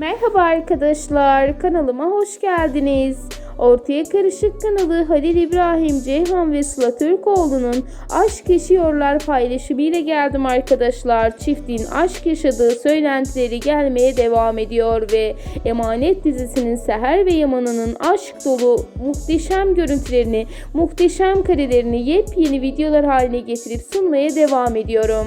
Merhaba arkadaşlar, kanalıma hoş geldiniz. Ortaya Karışık kanalı Halil İbrahim Ceyhan ve Sıla Türkoğlu'nun Aşk Yaşıyorlar paylaşımıyla geldim arkadaşlar. Çiftin aşk yaşadığı söylentileri gelmeye devam ediyor ve Emanet dizisinin Seher ve Yaman'ının aşk dolu muhteşem görüntülerini, muhteşem karelerini yepyeni videolar haline getirip sunmaya devam ediyorum.